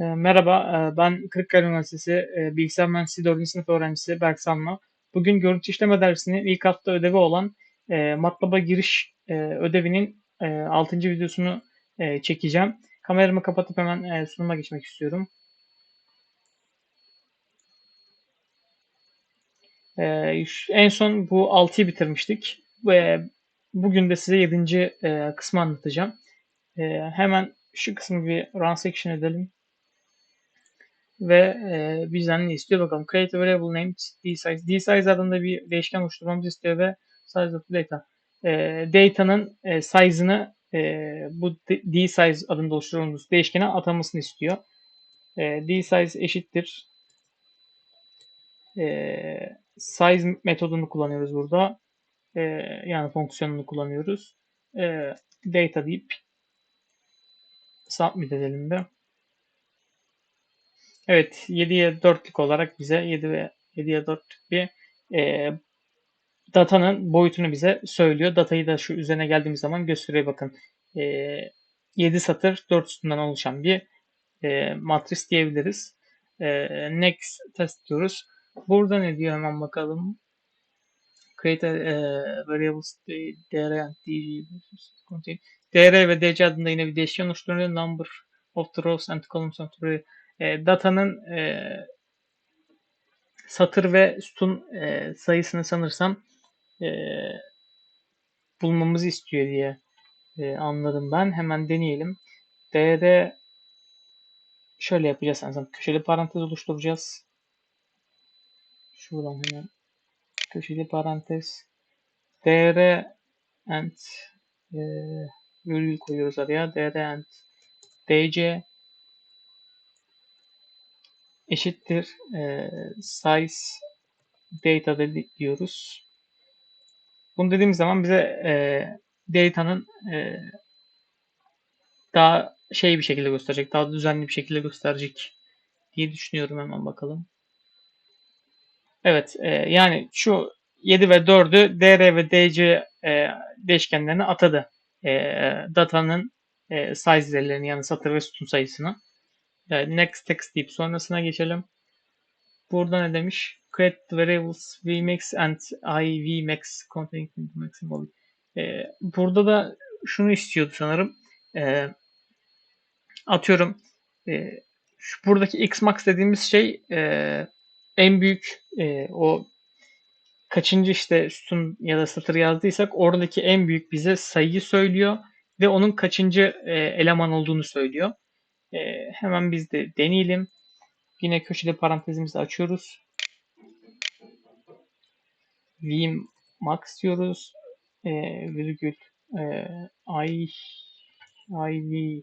E, merhaba, e, ben Kırıkkale Üniversitesi e, Bilgisayar Mühendisliği 4. sınıf öğrencisi Berk Sanma. Bugün görüntü işleme dersinin ilk hafta ödevi olan MATLAB'a giriş ödevinin e, 6. videosunu çekeceğim. Kameramı kapatıp hemen sunuma geçmek istiyorum. En son bu 6'yı bitirmiştik. Ve bugün de size 7. E, kısmı anlatacağım. Hemen şu kısmı bir run section edelim. Ve e, bizden ne istiyor bakalım. Create a variable named dsize. dsize adında bir değişken oluşturmamızı istiyor ve size of data. E, data'nın e, size'ını e, bu dsize adında oluşturduğumuz değişkene atamasını istiyor. E, dsize eşittir e, size metodunu kullanıyoruz burada. E, yani fonksiyonunu kullanıyoruz. E, data deyip submit edelim de. Evet 7'ye 4'lük olarak bize 7 ve 7'ye 4'lük bir e, datanın boyutunu bize söylüyor. Datayı da şu üzerine geldiğimiz zaman gösteriyor bakın. E, 7 satır 4 sütundan oluşan bir e, matris diyebiliriz. E, next test diyoruz. Burada ne diyor hemen bakalım. Create a e, variables dr dr ve dc adında yine bir değişken oluşturuyor. Number of the rows and columns of the e, datanın e, satır ve sütun e, sayısını sanırsam e, bulmamızı istiyor diye e, anladım ben. Hemen deneyelim. dr şöyle yapacağız sanırsam. Köşeli parantez oluşturacağız. Şuradan hemen köşeli parantez dr and e, virgül koyuyoruz araya. dr and dc eşittir e, size data dedi- diyoruz. Bunu dediğimiz zaman bize e, data'nın e, daha şey bir şekilde gösterecek, daha düzenli bir şekilde gösterecek diye düşünüyorum hemen bakalım. Evet, e, yani şu 7 ve 4'ü dr ve dc e, değişkenlerine atadı. E, datanın e, size'lerini yani satır ve sütun sayısını. E, next text deyip sonrasına geçelim. Burada ne demiş? Create variables vmax and ivmax containing the maximum. Ee, burada da şunu istiyordu sanırım. Ee, atıyorum e, şu buradaki xmax dediğimiz şey e, en büyük e, o kaçıncı işte sütun ya da satır yazdıysak oradaki en büyük bize sayıyı söylüyor ve onun kaçıncı e, eleman olduğunu söylüyor. E, hemen biz de deneyelim. Yine köşede parantezimizi açıyoruz. Vmax diyoruz. E, virgül e, i iv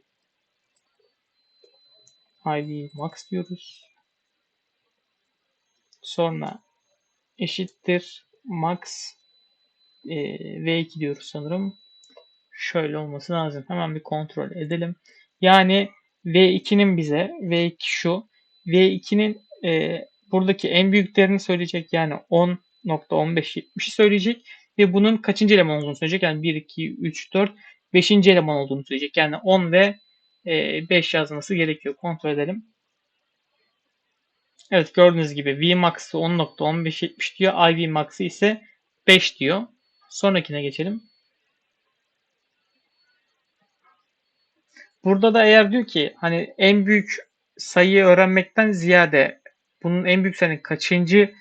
iv max diyoruz. Sonra eşittir max e, v2 diyoruz sanırım. Şöyle olması lazım. Hemen bir kontrol edelim. Yani v2'nin bize v2 şu V2'nin e, buradaki en büyük değerini söyleyecek yani 10.1570'i söyleyecek ve bunun kaçıncı eleman olduğunu söyleyecek yani 1, 2, 3, 4, 5. eleman olduğunu söyleyecek yani 10 ve e, 5 yazması gerekiyor. Kontrol edelim. Evet gördüğünüz gibi Vmax'ı 10.1570 diyor. IVmax'ı ise 5 diyor. Sonrakine geçelim. Burada da eğer diyor ki hani en büyük sayıyı öğrenmekten ziyade bunun en büyük sayının kaçıncı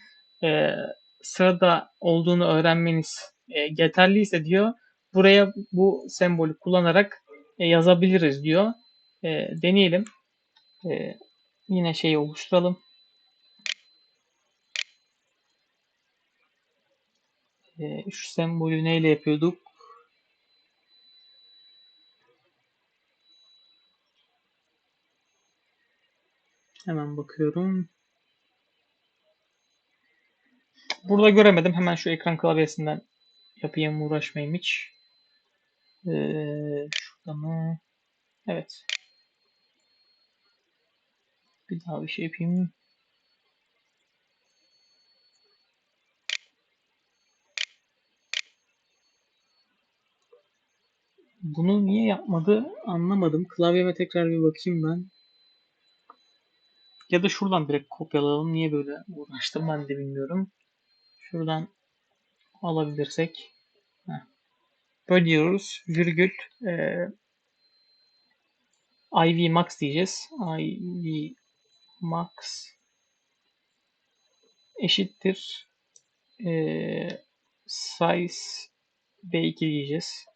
e, sırada olduğunu öğrenmeniz e, yeterliyse diyor buraya bu sembolü kullanarak e, yazabiliriz diyor. E, deneyelim. E, yine şeyi oluşturalım. E, şu sembolü neyle yapıyorduk? Hemen bakıyorum. Burada göremedim. Hemen şu ekran klavyesinden yapayım uğraşmayayım hiç. Ee, şurada mı? Evet. Bir daha bir şey yapayım. Bunu niye yapmadı anlamadım. Klavyeme tekrar bir bakayım ben. Ya da şuradan direkt kopyalayalım. Niye böyle uğraştım ben de bilmiyorum. Şuradan alabilirsek. Heh. Böyle diyoruz. Virgül e, IV max diyeceğiz. IV max eşittir e, size b2 diyeceğiz.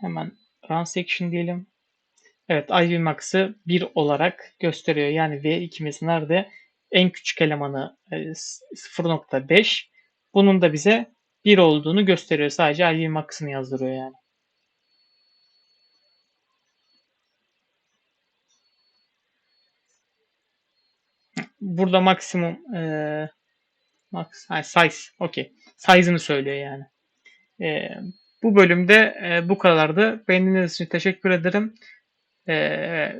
Hemen run section diyelim. Evet IV max'ı 1 olarak gösteriyor. Yani V2'miz nerede? En küçük elemanı e, 0.5. Bunun da bize 1 olduğunu gösteriyor. Sadece IV max'ını yazdırıyor yani. Burada maksimum e, max ha, size okey. Size'ını söylüyor yani. E, bu bölümde e, bu kadardı. Beğendiğiniz için teşekkür ederim. E,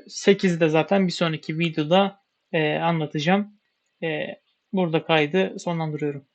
8'de zaten bir sonraki videoda e, anlatacağım. E, burada kaydı sonlandırıyorum.